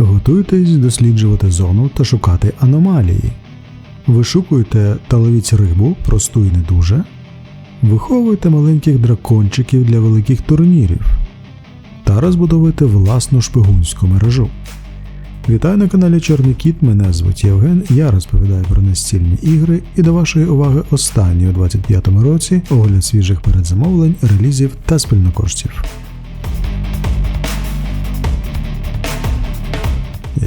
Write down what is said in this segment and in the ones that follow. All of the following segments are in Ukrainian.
Готуйтесь досліджувати зону та шукати аномалії. Вишукуйте та ловіть рибу, просту і не дуже. Виховуйте маленьких дракончиків для великих турнірів та розбудовуйте власну шпигунську мережу. Вітаю на каналі Чорний Кіт. Мене звуть Євген. Я розповідаю про настільні ігри і до вашої уваги останній у 25-му році огляд свіжих передзамовлень, релізів та спільнокоштів.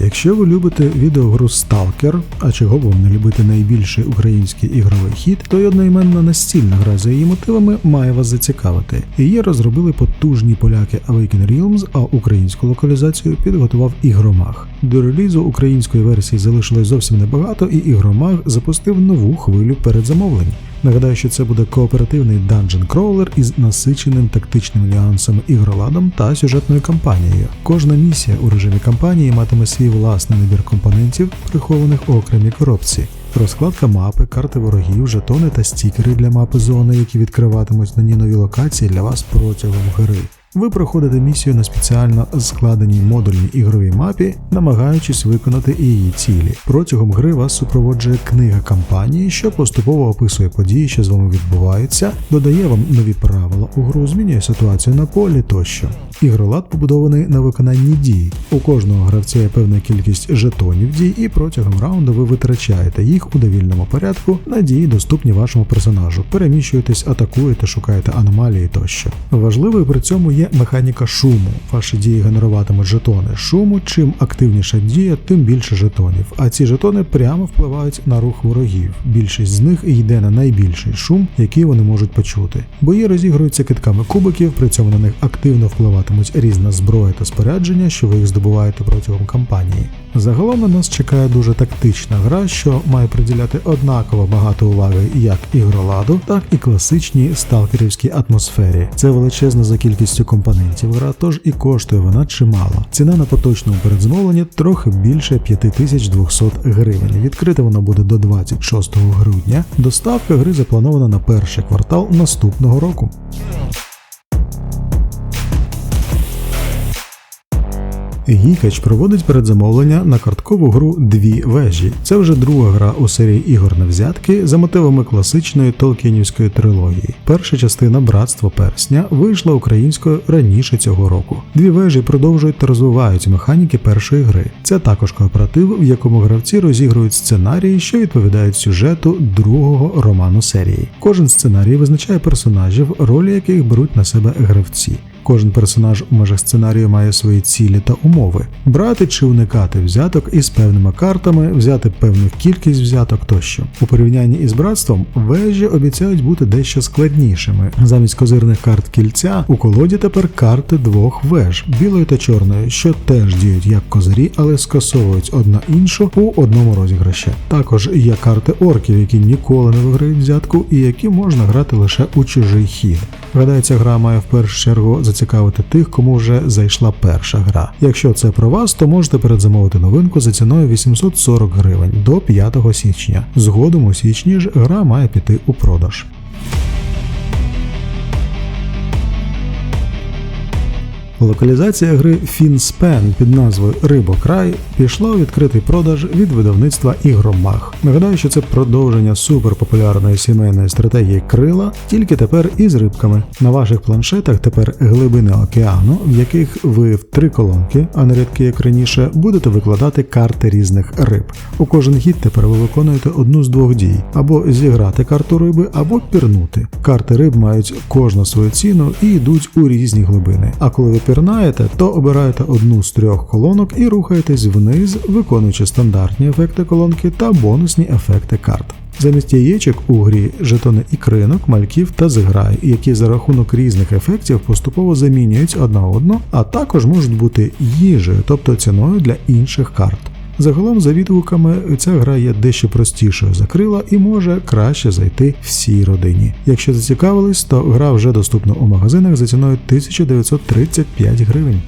Якщо ви любите відеогру Stalker, а чого вам не любити найбільший український ігровий хіт, то й одноіменна настільна гра за її мотивами має вас зацікавити. Її розробили потужні поляки Awaken Realms, а українську локалізацію підготував Ігромаг. До релізу української версії залишилось зовсім небагато, і Ігромаг запустив нову хвилю передзамовлень. Нагадаю, що це буде кооперативний Dungeon Crawler із насиченим тактичним нюансом ігроладом та сюжетною кампанією. Кожна місія у режимі кампанії матиме свій власний набір компонентів, прихованих у окремій коробці. Розкладка мапи, карти ворогів, жетони та стікери для мапи зони, які відкриватимуть на ній нові локації для вас протягом гри. Ви проходите місію на спеціально складеній модульній ігровій мапі, намагаючись виконати її цілі. Протягом гри вас супроводжує книга кампанії, що поступово описує події, що з вами відбуваються, додає вам нові правила у гру, змінює ситуацію на полі тощо. Ігролад побудований на виконанні дій. У кожного гравця є певна кількість жетонів дій, і протягом раунду ви витрачаєте їх у довільному порядку на дії, доступні вашому персонажу. Переміщуєтесь, атакуєте, шукаєте аномалії тощо. Важливою при цьому є механіка шуму. Ваші дії генеруватимуть жетони шуму. Чим активніша дія, тим більше жетонів. А ці жетони прямо впливають на рух ворогів. Більшість з них йде на найбільший шум, який вони можуть почути. Бої розігруються китками кубиків, при цьому на них активно впливатимуть різна зброя та спорядження, що ви їх здобуваєте протягом кампанії. Загалом на нас чекає дуже тактична гра, що має приділяти однаково багато уваги як ігроладу, так і класичній сталкерівській атмосфері. Це величезна за кількістю компонентів гра, тож і коштує вона чимало. Ціна на поточному передзамовленні трохи більше 5200 гривень. Відкрите воно буде до 26 грудня. Доставка гри запланована на перший квартал наступного року. Гікач проводить передзамовлення на карткову гру Дві вежі. Це вже друга гра у серії ігор на взятки за мотивами класичної толкінівської трилогії. Перша частина Братство Персня вийшла українською раніше цього року. Дві вежі продовжують та розвивають механіки першої гри. Це також кооператив, в якому гравці розігрують сценарії, що відповідають сюжету другого роману серії. Кожен сценарій визначає персонажів, ролі яких беруть на себе гравці. Кожен персонаж у межах сценарію має свої цілі та умови: брати чи уникати взяток із певними картами, взяти певну кількість взяток тощо. У порівнянні із братством вежі обіцяють бути дещо складнішими. Замість козирних карт кільця у колоді тепер карти двох веж білої та чорної, що теж діють як козирі, але скасовують одна іншу у одному розіграші. Також є карти орків, які ніколи не виграють взятку і які можна грати лише у чужий хід. Гадаю, ця гра має в першу чергу зацікавити тих, кому вже зайшла перша гра. Якщо це про вас, то можете передзамовити новинку за ціною 840 гривень до 5 січня. Згодом у січні ж гра має піти у продаж. Локалізація гри FinSpan під назвою Рибокрай пішла у відкритий продаж від видавництва Ігромаг. Нагадаю, що це продовження суперпопулярної сімейної стратегії крила, тільки тепер із рибками. На ваших планшетах тепер глибини океану, в яких ви в три колонки, а не рядки як раніше, будете викладати карти різних риб. У кожен хід тепер ви виконуєте одну з двох дій: або зіграти карту риби, або пірнути. Карти риб мають кожну свою ціну і йдуть у різні глибини. А коли ви пірнаєте, то обираєте одну з трьох колонок і рухаєтесь вниз, виконуючи стандартні ефекти колонки та бонусні ефекти карт. Замість яєчок у грі жетони ікринок, мальків та зиграй, які за рахунок різних ефектів поступово замінюють одна одну, а також можуть бути їжею, тобто ціною для інших карт. Загалом, за відгуками, ця гра є дещо простішою за крила і може краще зайти всій родині. Якщо зацікавились, то гра вже доступна у магазинах за ціною 1935 гривень.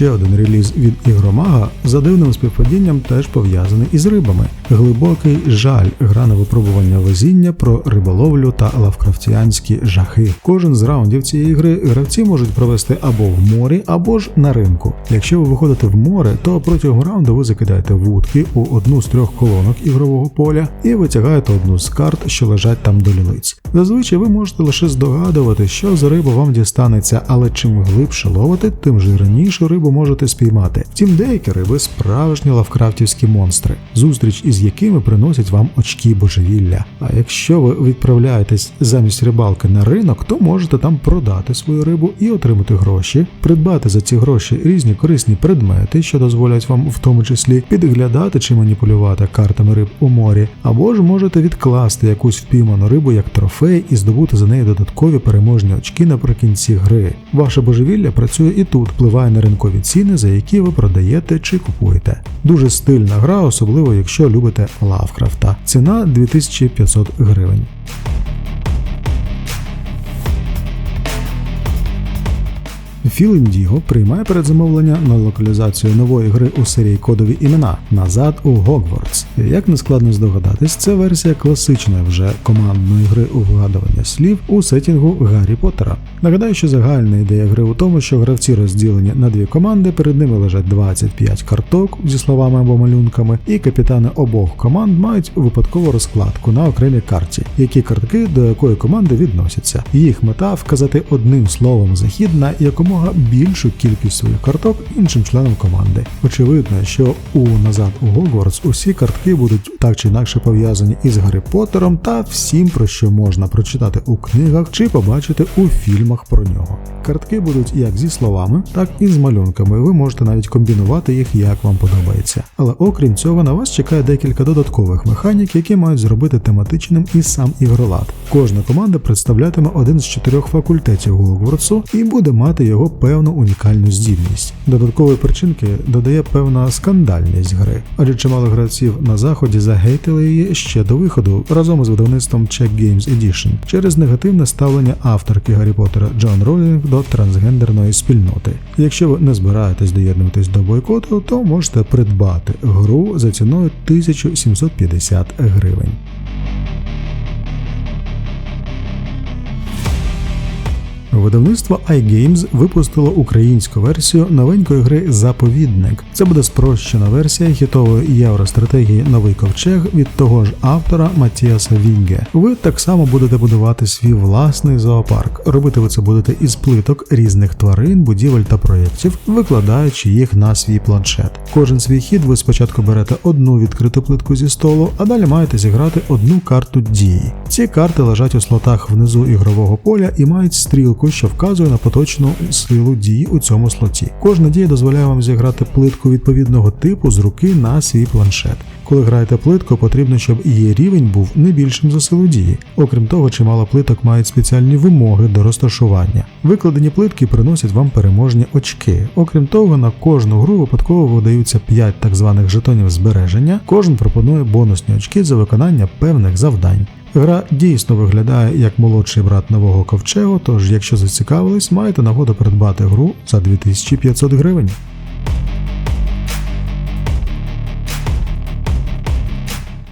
Ще один реліз від ігромага за дивним співпадінням теж пов'язаний із рибами. Глибокий жаль, гра на випробування везіння про риболовлю та лавкрафтіанські жахи. Кожен з раундів цієї гри гравці можуть провести або в морі, або ж на ринку. Якщо ви виходите в море, то протягом раунду ви закидаєте вудки у одну з трьох колонок ігрового поля і витягаєте одну з карт, що лежать там до лілиць. Зазвичай ви можете лише здогадувати, що за риба вам дістанеться, але чим глибше ловите, тим жирнішу рибу можете спіймати. Втім, деякі риби справжні лавкрафтівські монстри, зустріч із якими приносять вам очки божевілля. А якщо ви відправляєтесь замість рибалки на ринок, то можете там продати свою рибу і отримати гроші, придбати за ці гроші різні корисні предмети, що дозволять вам в тому числі підглядати чи маніпулювати картами риб у морі, або ж можете відкласти якусь впійману рибу як трофей і здобути за неї додаткові переможні очки наприкінці гри. Ваше божевілля працює і тут, впливає на ринкові ціни, за які ви продаєте чи купуєте. Дуже стильна гра, особливо якщо любите Лавкрафта. Ціна 2500 гривень. Філ Індіго приймає передзамовлення на локалізацію нової гри у серії кодові імена назад у Гогвартс. Як не складно здогадатись, це версія класичної вже командної гри у вгадування слів у сетінгу Гаррі Поттера. Нагадаю, що загальна ідея гри у тому, що гравці розділені на дві команди, перед ними лежать 25 карток зі словами або малюнками, і капітани обох команд мають випадкову розкладку на окремій карті, які картки до якої команди відносяться. Їх мета вказати одним словом захід на якомога більшу кількість своїх карток іншим членам команди. Очевидно, що у назад у Гогвартс усі картки будуть так чи інакше пов'язані із Гаррі Поттером та всім, про що можна прочитати у книгах чи побачити у фільмах про нього. Картки будуть як зі словами, так і з малюнками. Ви можете навіть комбінувати їх як вам подобається. Але окрім цього, на вас чекає декілька додаткових механік, які мають зробити тематичним і сам ігролад. Кожна команда представлятиме один з чотирьох факультетів Гогвартсу і буде мати його певну унікальну здібність. Додаткової причинки додає певна скандальність гри, адже чимало гравців на заході загейтили її ще до виходу разом із видавництвом Check Games Edition через негативне ставлення авторки Гаррі Поттера Джон Ролінг до трансгендерної спільноти. Якщо ви не збираєтесь доєднуватись до бойкоту, то можете придбати гру за ціною 1750 гривень. Видавництво iGames випустило українську версію новенької гри Заповідник. Це буде спрощена версія хітової євростратегії Новий ковчег від того ж автора Матіаса Вінге. Ви так само будете будувати свій власний зоопарк. Робити ви це будете із плиток різних тварин, будівель та проєктів, викладаючи їх на свій планшет. Кожен свій хід ви спочатку берете одну відкриту плитку зі столу, а далі маєте зіграти одну карту дії. Ці карти лежать у слотах внизу ігрового поля і мають стрілку, що вказує на поточну силу дії у цьому слоті. Кожна дія дозволяє вам зіграти плитку відповідного типу з руки на свій планшет. Коли граєте плитку, потрібно, щоб її рівень був не більшим за силу дії. Окрім того, чимало плиток мають спеціальні вимоги до розташування. Викладені плитки приносять вам переможні очки. Окрім того, на кожну гру випадково видаються 5 так званих жетонів збереження. Кожен пропонує бонусні очки за виконання певних завдань. Гра дійсно виглядає як молодший брат нового ковчегу, тож, якщо зацікавились, маєте нагоду придбати гру за 2500 гривень.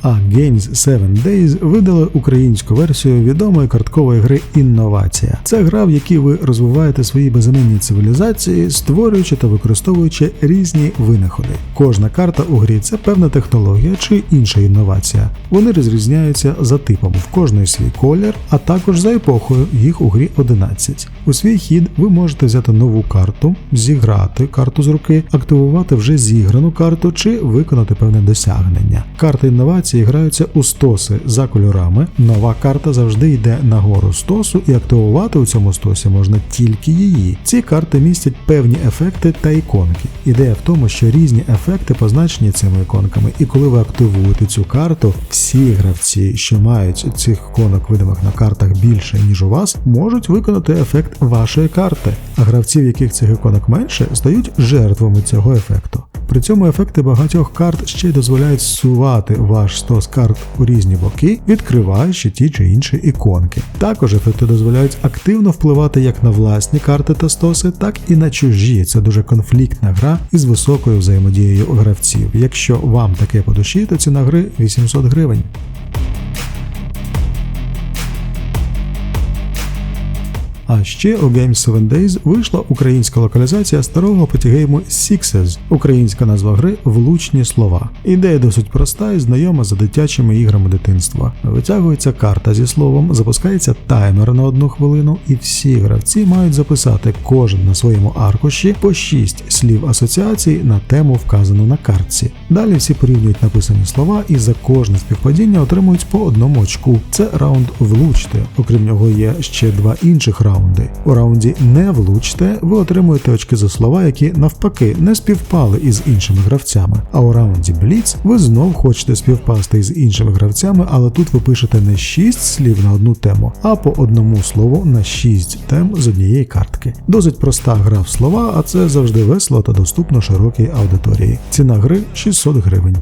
А Games 7 Days видали українську версію відомої карткової гри Інновація. Це гра, в якій ви розвиваєте свої безіменні цивілізації, створюючи та використовуючи різні винаходи. Кожна карта у грі це певна технологія чи інша інновація. Вони розрізняються за типом в кожної свій колір, а також за епохою їх у грі 11. У свій хід ви можете взяти нову карту, зіграти карту з руки, активувати вже зіграну карту чи виконати певне досягнення. Карти інновації граються у стоси за кольорами. Нова карта завжди йде нагору стосу, і активувати у цьому стосі можна тільки її. Ці карти містять певні ефекти та іконки. Ідея в тому, що різні ефекти позначені цими іконками, і коли ви активуєте цю карту, всі гравці, що мають цих іконок видимих на картах більше ніж у вас, можуть виконати ефект вашої карти. А гравці, в яких цих іконок менше, стають жертвами цього ефекту. При цьому ефекти багатьох карт ще й дозволяють сувати ваш стос карт у різні боки, відкриваючи ті чи інші іконки. Також ефекти дозволяють активно впливати як на власні карти та стоси, так і на чужі. Це дуже конфліктна гра із високою взаємодією гравців. Якщо вам таке по душі, то ціна гри 800 гривень. А ще у Games 7 Days вийшла українська локалізація старого потігейму Sixes, українська назва гри Влучні слова. Ідея досить проста і знайома за дитячими іграми дитинства. Витягується карта зі словом, запускається таймер на одну хвилину, і всі гравці мають записати кожен на своєму аркуші по 6 слів асоціацій на тему, вказану на картці. Далі всі порівнюють написані слова і за кожне співпадіння отримують по одному очку. Це раунд влучте. Окрім нього є ще два інших раунди. У раунді не влучте, ви отримуєте очки за слова, які навпаки не співпали із іншими гравцями. А у раунді Бліц ви знов хочете співпасти із іншими гравцями, але тут ви пишете не 6 слів на одну тему, а по одному слову на 6 тем з однієї картки. Досить проста гра в слова, а це завжди весело та доступно широкій аудиторії. Ціна гри 600 гривень.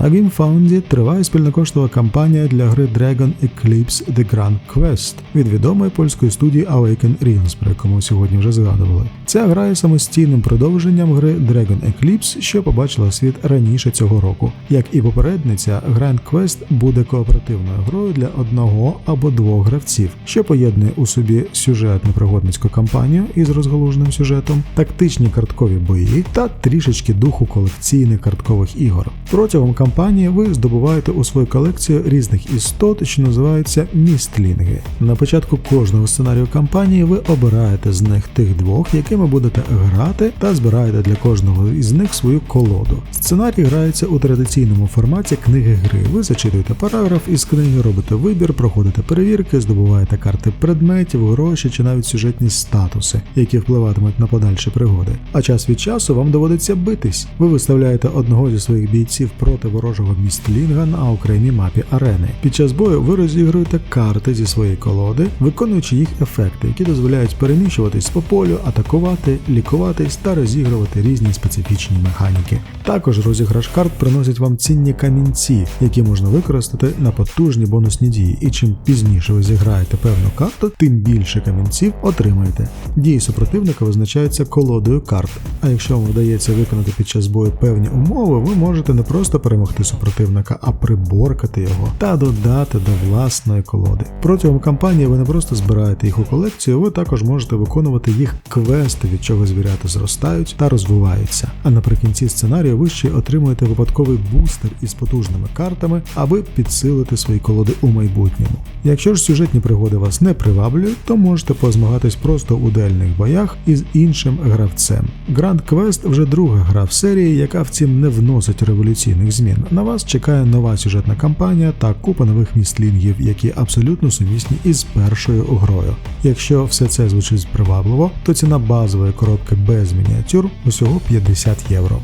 На фаунді триває спільнокоштова кампанія для гри Dragon Eclipse The Grand Quest від відомої польської студії Awaken Realms, про яку ми сьогодні вже згадували. Ця гра є самостійним продовженням гри Dragon Eclipse, що побачила світ раніше цього року. Як і попередниця, Grand Quest буде кооперативною грою для одного або двох гравців, що поєднує у собі сюжетну пригодницьку кампанію із розгалуженим сюжетом, тактичні карткові бої та трішечки духу колекційних карткових ігор. Протягом кампанії ви здобуваєте у свою колекцію різних істот, що називаються містлінги. На початку кожного сценарію кампанії ви обираєте з них тих двох, якими будете грати, та збираєте для кожного із них свою колоду. Сценарій грається у традиційному форматі книги гри. Ви зачитуєте параграф із книги, робите вибір, проходите перевірки, здобуваєте карти предметів, гроші чи навіть сюжетні статуси, які впливатимуть на подальші пригоди. А час від часу вам доводиться битись. Ви виставляєте одного зі своїх бійців проти ворожого містлінга на окремій мапі арени. Під час бою ви розігруєте карти зі своєї колоди, виконуючи їх ефекти, які дозволяють переміщуватись по полю, атакувати, лікуватись та розігрувати різні специфічні механіки. Також розіграш карт приносить вам цінні камінці, які можна використати на потужні бонусні дії. І чим пізніше ви зіграєте певну карту, тим більше камінців отримаєте. Дії супротивника визначаються колодою карт. А якщо вам вдається виконати під час бою певні умови, ви можете не просто перемогти супротивника, а приборкати його та додати до власної колоди. Протягом кампанії ви не просто збираєте їх у колекцію, ви також можете виконувати їх квести, від чого звірята зростають та розвиваються. А наприкінці сценарію ви ще отримуєте випадковий бустер із потужними картами, аби підсилити свої колоди у майбутньому. Якщо ж сюжетні пригоди вас не приваблюють, то можете позмагатись просто у дуельних боях із іншим гравцем. Grand Quest вже друга гра в серії, яка втім не вносить революційних змін. На вас чекає нова сюжетна кампанія та купа нових містлінгів, які абсолютно сумісні із першою грою. Якщо все це звучить привабливо, то ціна базової коробки без мініатюр усього 50 євро.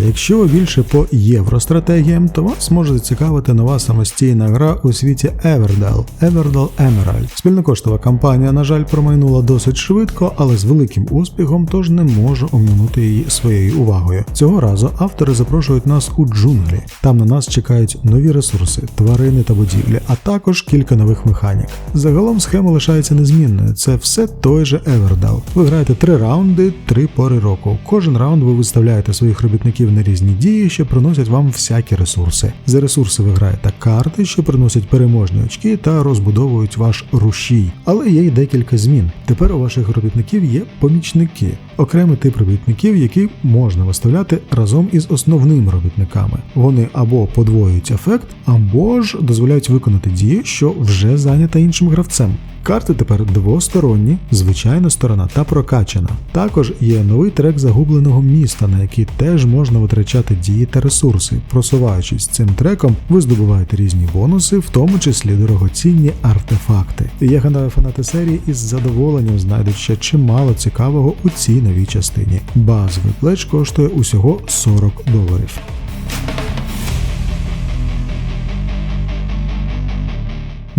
А якщо ви більше по євростратегіям, то вас може зацікавити нова самостійна гра у світі Everdell – Everdell Emerald. Спільнокоштова кампанія, на жаль, промайнула досить швидко, але з великим успіхом, тож не можу оминути її своєю увагою. Цього разу автори запрошують нас у джунглі. Там на нас чекають нові ресурси, тварини та будівлі, а також кілька нових механік. Загалом схема лишається незмінною. Це все той же Everdell. Ви граєте три раунди, три пори року. Кожен раунд ви виставляєте своїх робітників на різні дії, що приносять вам всякі ресурси. За ресурси ви граєте карти, що приносять переможні очки та розбудовують ваш рушій. Але є й декілька змін. Тепер у ваших робітників є помічники, окремий тип робітників, які можна виставляти разом із основними робітниками. Вони або подвоюють ефект, або ж дозволяють виконати дію, що вже зайнята іншим гравцем. Карти тепер двосторонні, звичайна сторона та прокачана. Також є новий трек загубленого міста, на який теж можна витрачати дії та ресурси. Просуваючись цим треком, ви здобуваєте різні бонуси, в тому числі дорогоцінні артефакти. Я гадаю, фанати серії із задоволенням знайдуть ще чимало цікавого у цій новій частині. Базовий плеч коштує усього 40 доларів.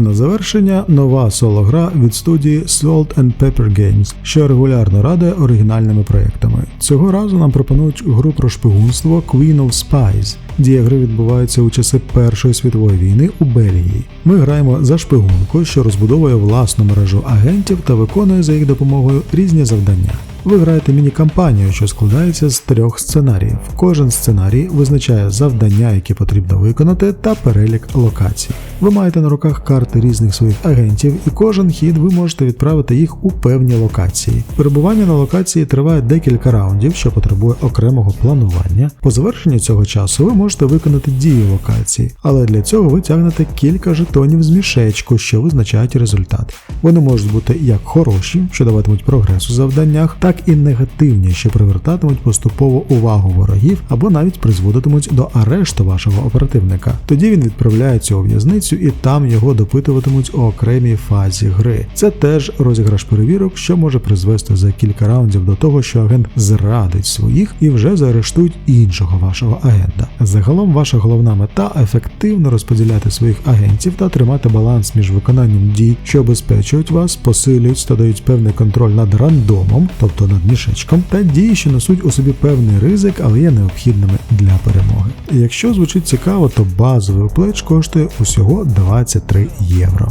На завершення нова соло-гра від студії Salt and Pepper Games, що регулярно радує оригінальними проектами. Цього разу нам пропонують гру про шпигунство Queen of Spies. Дія гри відбувається у часи Першої світової війни у Бельгії. Ми граємо за шпигунку, що розбудовує власну мережу агентів та виконує за їх допомогою різні завдання. Ви граєте міні-кампанію, що складається з трьох сценаріїв. Кожен сценарій визначає завдання, які потрібно виконати, та перелік локацій. Ви маєте на руках карти різних своїх агентів, і кожен хід ви можете відправити їх у певні локації. Перебування на локації триває декілька раундів, що потребує окремого планування. По завершенню цього часу ви можете виконати дії локації, але для цього ви тягнете кілька жетонів з мішечку, що визначають результат. Вони можуть бути як хороші, що даватимуть прогрес у завданнях, так і негативні, що привертатимуть поступово увагу ворогів або навіть призводитимуть до арешту вашого оперативника. Тоді він відправляється у в'язницю і там його допитуватимуть у окремій фазі гри. Це теж розіграш перевірок, що може призвести за кілька раундів до того, що агент зрадить своїх і вже заарештують іншого вашого агента. Загалом ваша головна мета ефективно розподіляти своїх агентів та тримати баланс між виконанням дій, що обезпечують вас, посилюють та дають певний контроль над рандомом, тобто над мішечком, та дії, що несуть у собі певний ризик, але є необхідними для перемоги. Якщо звучить цікаво, то базовий плеч коштує усього 23 євро.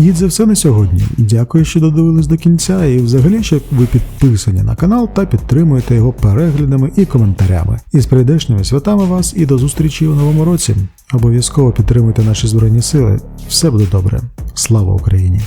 І це все на сьогодні. Дякую, що додивились до кінця, і взагалі, що ви підписані на канал та підтримуєте його переглядами і коментарями. І з прийдешніми святами вас і до зустрічі у новому році. Обов'язково підтримуйте наші збройні сили. Все буде добре. Слава Україні!